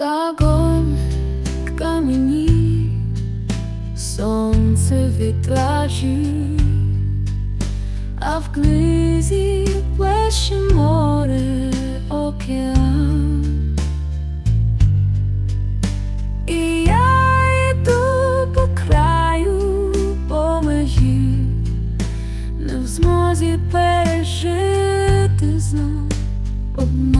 Огонь в камені, сонце вітражі, а в книзі плеще море океан. І я йду по краю, по межі, не в змозі пережити знов обман.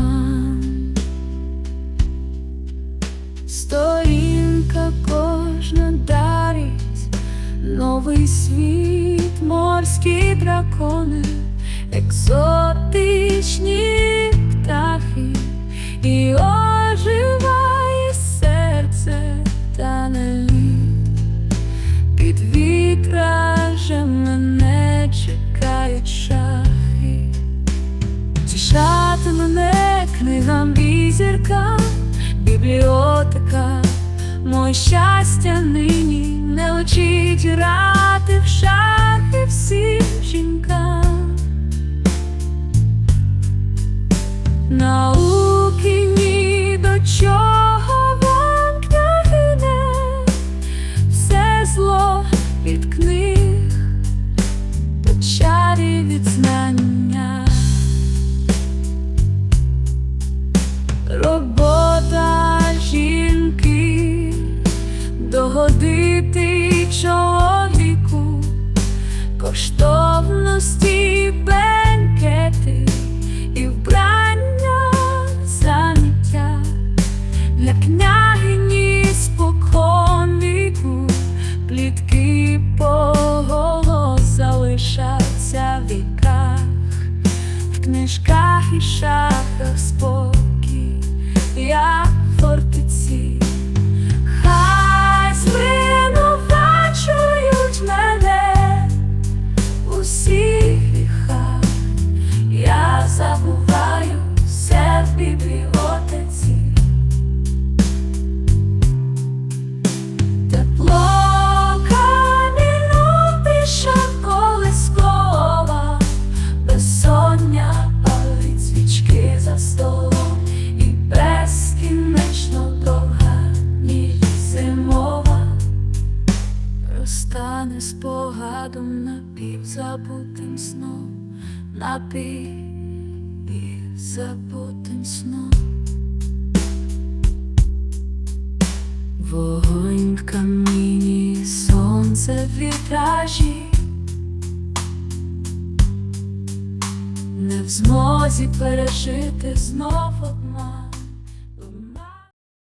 Новий світ, морські дракони, екзотичні птахи, і оживає серце та не. Під вітражем мене чекають шахи. Тішати мене книгам і зіркам, бібліотека, щастя нині не учить грати в шахи всім жінкам. Науки ні до чого вам княгине, все зло від книг, до чарів від знання. Книжках і шахах спокій, за столом, і безкінечно довга ніч зимова розтане спогадом напівзабутим сном, напівзабутим сном. Вогонь в каміні, сонце в вітражі, в змозі пережити знову